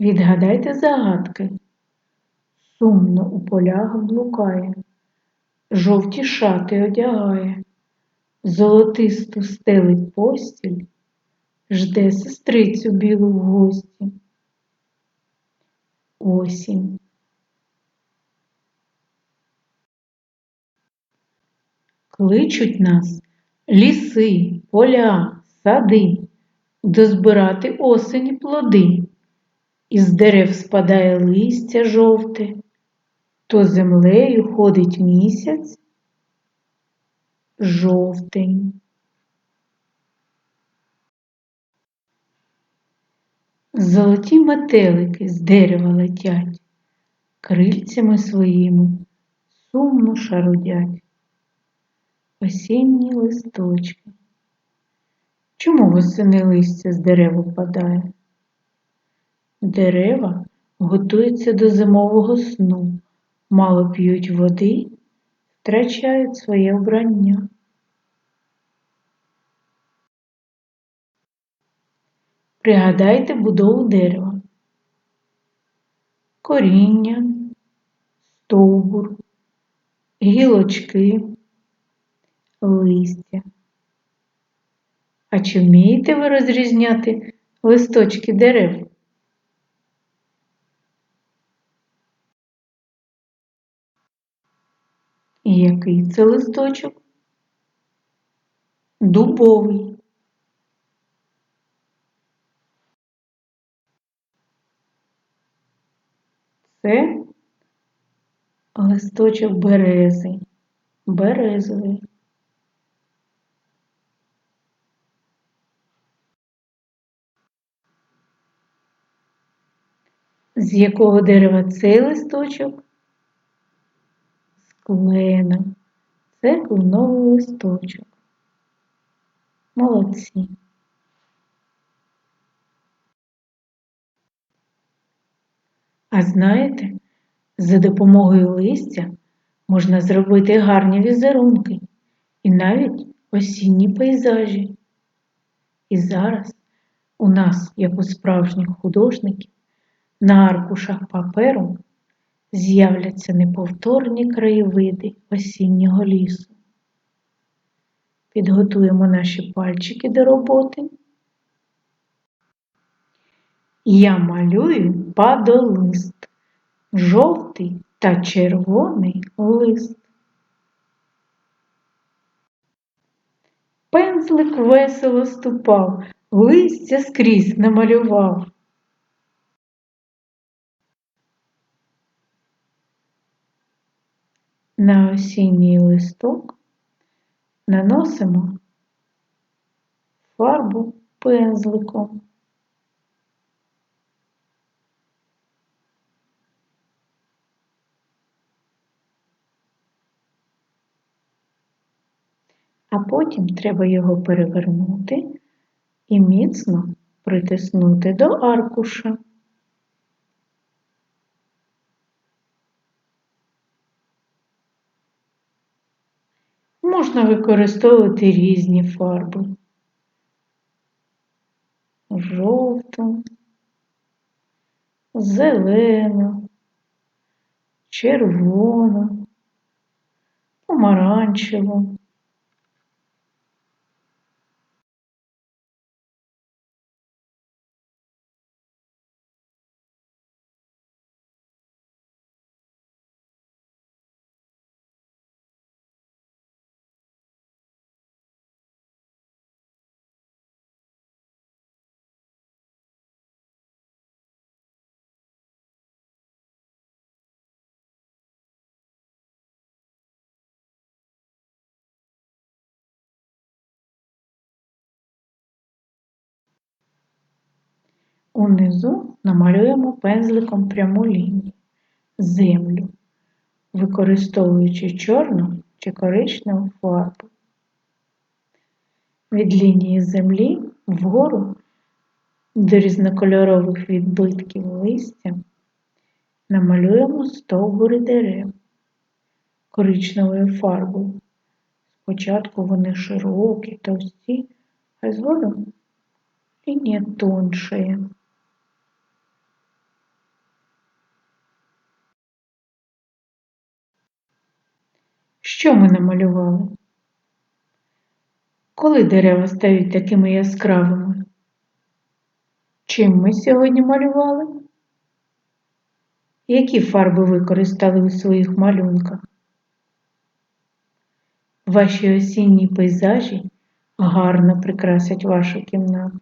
Відгадайте загадки. Сумно у полях блукає, жовті шати одягає, золотисту стелить постіль, жде сестрицю білу в гості. Осінь. Кличуть нас ліси, поля, сади, дозбирати осені плоди. Із дерев спадає листя жовте, то землею ходить місяць жовтень. Золоті метелики з дерева летять, крильцями своїми сумно шарудять. Осінні листочки. Чому восени листя з дерев опадає? Дерева готуються до зимового сну, мало п'ють води, втрачають своє вбрання. Пригадайте будову дерева, коріння, стовбур, гілочки, листя. А чи вмієте ви розрізняти листочки дерев? І який це листочок? Дубовий. Це листочок берези, березовий. З якого дерева цей листочок? Клена. Це кленовий листочок. Молодці. А знаєте, за допомогою листя можна зробити гарні візерунки і навіть осінні пейзажі. І зараз у нас, як у справжніх художників, на аркушах паперу з'являться неповторні краєвиди осіннього лісу. Підготуємо наші пальчики до роботи. Я малюю падолист, жовтий та червоний лист. Пензлик весело ступав, листя скрізь намалював. На осінній листок наносимо фарбу пензликом. А потім треба його перевернути і міцно притиснути до аркуша. Можна використовувати різні фарби. Жовту, зелену, червону, помаранчеву. Унизу намалюємо пензликом пряму лінію, землю, використовуючи чорну чи коричневу фарбу. Від лінії землі вгору до різнокольорових відбитків листя намалюємо стовбури дерев коричневою фарбою. Спочатку вони широкі, товсті, а згодом лінія тоншає. Що ми намалювали? Коли дерева стають такими яскравими? Чим ми сьогодні малювали? Які фарби використали у своїх малюнках? Ваші осінні пейзажі гарно прикрасять вашу кімнату.